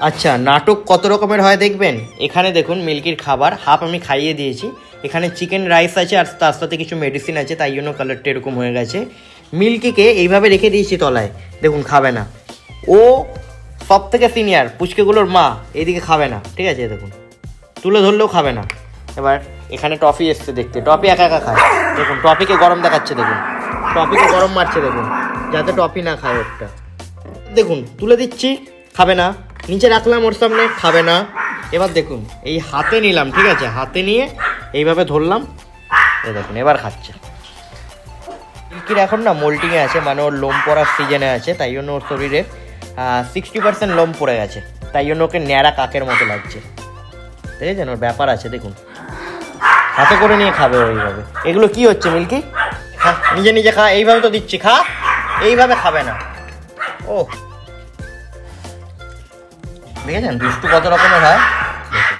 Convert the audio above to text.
আচ্ছা নাটক কত রকমের হয় দেখবেন? এখানে দেখুন, মিল্কির খাবার হাফ আমি খাইয়ে দিয়েছি। এখানে চিকেন রাইস আছে আর তার সাথে কিছু মেডিসিন আছে, তাই জন্য কালারটা এরকম হয়ে গেছে। মিল্কিকে এইভাবে রেখে দিয়েছি তলায়। দেখুন, খাবে না। ও সব থেকে সিনিয়র পুচকেগুলোর মা এইদিকে খাবে না। ঠিক আছে, দেখুন। তুলে ধরলেও খাবে না। এবার এখানে টফি এসছে দেখতে। টফি একা একা খায়। দেখুন, টফিকে গরম দেখাচ্ছে, দেখুন। টফিকে গরম মারছে, দেখুন। যাতে টফি না খায় ওরটা। দেখুন, তুলে দিচ্ছি, খাবে না। নিচে রাখলাম ওর সামনে, খাবে না। এবার দেখুন, এই হাতে নিলাম, ঠিক আছে? হাতে নিয়ে এইভাবে ধরলাম। এই দেখুন, এবার খাচ্ছে। মিল্কির এখন না মোল্টিংয়ে আছে মানে ওর লোম পড়ার সিজনে আছে, তাই জন্য ওর শরীরে সিক্সটি পার্সেন্ট লোম পড়ে গেছে। তাই জন্য ওকে ন্যাড়া কাকের মতো লাগছে। দেখেছেন? ওর ব্যাপার আছে, দেখুন। হাতে করে নিয়ে খাবে ওইভাবে এগুলো কি হচ্ছে, মিল্কি? খা, নিজে নিজে খা, এইভাবে তো দিচ্ছি, খা। এইভাবে খাবে না। ও দেখেছেন দুষ্টু কত রকমের হয়?